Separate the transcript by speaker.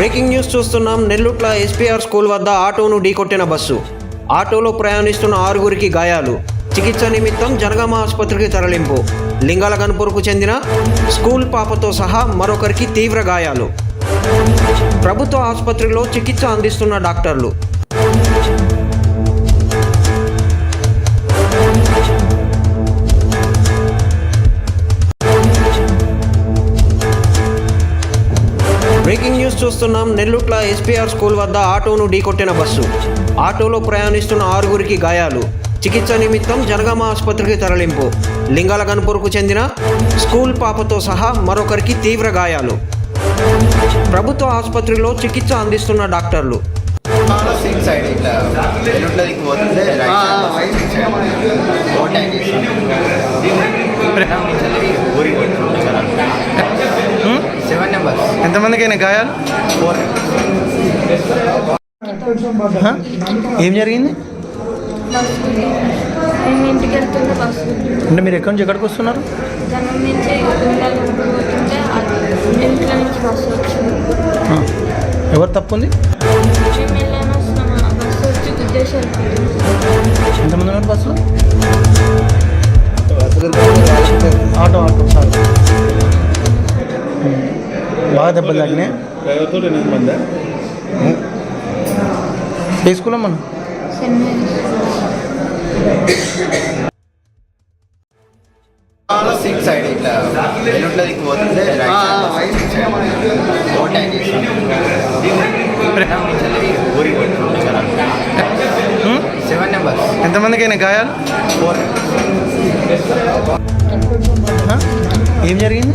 Speaker 1: Breaking news చూస్తున్నాం. నెల్లూట్ల SPR school వద్ద ఆటోను ఢీకొట్టిన బస్సు. ఆటోలో ప్రయాణిస్తున్న ఆరుగురికి గాయాలు. చికిత్స నిమిత్తం జనగామ ఆసుపత్రికి తరలింపు. లింగాల గన్పూర్కు చెందిన స్కూల్ పాపతో సహా మరొకరికి తీవ్ర గాయాలు. ప్రభుత్వ ఆసుపత్రిలో చికిత్స అందిస్తున్న డాక్టర్లు. బ్రేకింగ్ న్యూస్ చూస్తున్నాం. నెల్లూట్ల ఎస్పీఆర్ స్కూల్ వద్ద ఆటోను ఢీకొట్టిన బస్సు. ఆటోలో ప్రయాణిస్తున్న ఆరుగురికి గాయాలు. చికిత్స నిమిత్తం జనగామ ఆసుపత్రికి తరలింపు. లింగాల గన్పూర్కు చెందిన స్కూల్ పాపతో సహా మరొకరికి తీవ్ర గాయాలు. ప్రభుత్వ ఆసుపత్రిలో చికిత్స అందిస్తున్న డాక్టర్లు.
Speaker 2: సైడ్ ఇట్లా పోతుంటే రైట్ సైడ్ ఊరికి
Speaker 3: ఎంతమందికి అయినా గాయాలు? ఏం జరిగింది? అంటే మీరు ఎక్కడి నుంచి ఎక్కడికి వస్తున్నారు. ఎవరు తప్పు ఉంది ఎంతమంది ఉన్నారు బస్సులో? బాగా దెబ్బలు తాకినాయి ఏ స్కూల్
Speaker 2: సిక్స్ సైడ్ ఇట్లా పోతుంటే సెవెన్ నెంబర్స్.
Speaker 3: ఎంతమందికి అయినా గాయాలు?
Speaker 2: ఫోర్?
Speaker 3: ఏం జరిగింది?